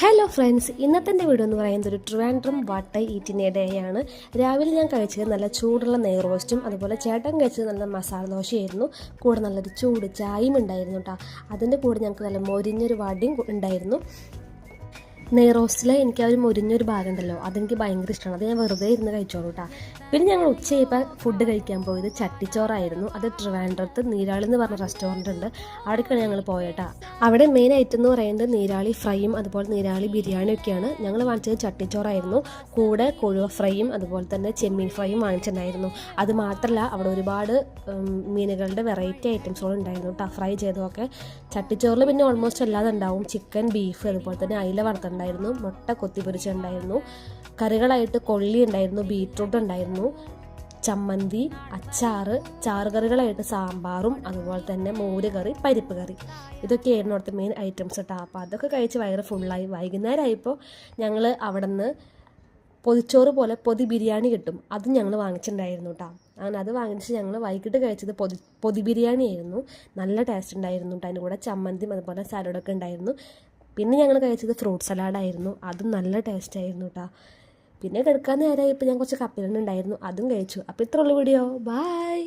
Hello friends ഇന്നത്തെ video എന്ന് പറയുന്നത് ഒരു ട്രിവാൻഡ്രം വട്ട ഈറ്റിന്റെ ആണ്. രാവിലെ ഞാൻ കഴിച്ചത് നല്ല ചൂടുള്ള നെയ് റോസ്റ്റും അതുപോലെ ചേട്ടൻ കഴിച്ചത് നല്ല മസാല ദോശയായിരുന്നു. കൂടെ നല്ലൊരു ചൂട് ചായയും ഉണ്ടായിരുന്നു കേട്ടോ അതിന്റെ കൂടെ ഞങ്ങൾക്ക് നല്ല മൊരിഞ്ഞൊരു വടിയും ഉണ്ടായിരുന്നു. നെയ് റോസ്റ്റിൽ എനിക്ക് ആ ഒരു മുരിഞ്ഞൊരു ഭാഗം ഉണ്ടല്ലോ അതെനിക്ക് ഭയങ്കര ഇഷ്ടമാണ്. അത് ഞാൻ വെറുതെ ഇരുന്ന് കഴിച്ചോളൂ കേട്ടോ പിന്നെ ഞങ്ങൾ ഉച്ചയായപ്പോൾ ഫുഡ് കഴിക്കാൻ പോയത് ചട്ടിച്ചോറായിരുന്നു. അത് ട്രിവാൻഡ്രത്ത് നീരാളി എന്ന് പറഞ്ഞ റെസ്റ്റോറന്റ് ഉണ്ട്. അവിടേക്കാണ് ഞങ്ങൾ പോയേട്ടാ അവിടെ മെയിൻ ഐറ്റം എന്ന് പറയുന്നത് നീരാളി ഫ്രൈയും അതുപോലെ നീരാളി ബിരിയാണി ഒക്കെയാണ്. ഞങ്ങൾ വാങ്ങിച്ചത് ചട്ടിച്ചോറായിരുന്നു. കൂടെ കൊഴുവ ഫ്രൈയും അതുപോലെ തന്നെ ചെമ്മീൻ ഫ്രൈയും വാങ്ങിച്ചിട്ടുണ്ടായിരുന്നു. അത് മാത്രമല്ല അവിടെ ഒരുപാട് മീനുകളുടെ വെറൈറ്റി ഐറ്റംസുകൾ ഉണ്ടായിരുന്നു കേട്ടോ ഫ്രൈ ചെയ്തതൊക്കെ ചട്ടിച്ചോറിൽ പിന്നെ ഓൾമോസ്റ്റ് അല്ലാതെ ഉണ്ടാവും. ചിക്കൻ ബീഫ് അതുപോലെ തന്നെ അയില വറുത്തുണ്ടായിരുന്നു മുട്ട കൊത്തി പൊരിച്ചുണ്ടായിരുന്നു കറികളായിട്ട് കൊള്ളി ഉണ്ടായിരുന്നു ബീറ്റ്റൂട്ട് ഉണ്ടായിരുന്നു ചമ്മന്തി അച്ചാറ് ചാറുകറികളായിട്ട് സാമ്പാറും അതുപോലെ തന്നെ മോര് കറി പരിപ്പ് കറി. ഇതൊക്കെയായിരുന്നു അവിടുത്തെ മെയിൻ ഐറ്റംസ് കേട്ടോ അപ്പോൾ അതൊക്കെ കഴിച്ച് വയറ് ഫുള്ളായി വൈകുന്നേരം ആയപ്പോൾ ഞങ്ങൾ അവിടെ നിന്ന് പൊതിച്ചോറ് പോലെ പൊതി ബിരിയാണി കിട്ടും. അതും ഞങ്ങൾ വാങ്ങിച്ചിട്ടുണ്ടായിരുന്നു കേട്ടോ അങ്ങനെ അത് വാങ്ങിച്ച് ഞങ്ങൾ വൈകിട്ട് കഴിച്ചത് പൊതി പൊതി ബിരിയാണി ആയിരുന്നു നല്ല ടേസ്റ്റ് ഉണ്ടായിരുന്നു കേട്ടോ അതിന്റെ കൂടെ ചമ്മന്തിയും അതുപോലെ സാലഡൊക്കെ ഉണ്ടായിരുന്നു. പിന്നെ ഞങ്ങൾ കഴിച്ചത് ഫ്രൂട്ട് സലാഡായിരുന്നു അതും നല്ല ടേസ്റ്റ് ആയിരുന്നു കേട്ടോ പിന്നെ കിടക്കാൻ നേരമായപ്പോൾ ഞാൻ കുറച്ച് കപ്പലുണ്ടായിരുന്നു അതും കഴിച്ചു. അപ്പോൾ ഇത്രയുള്ള വീഡിയോ ബൈ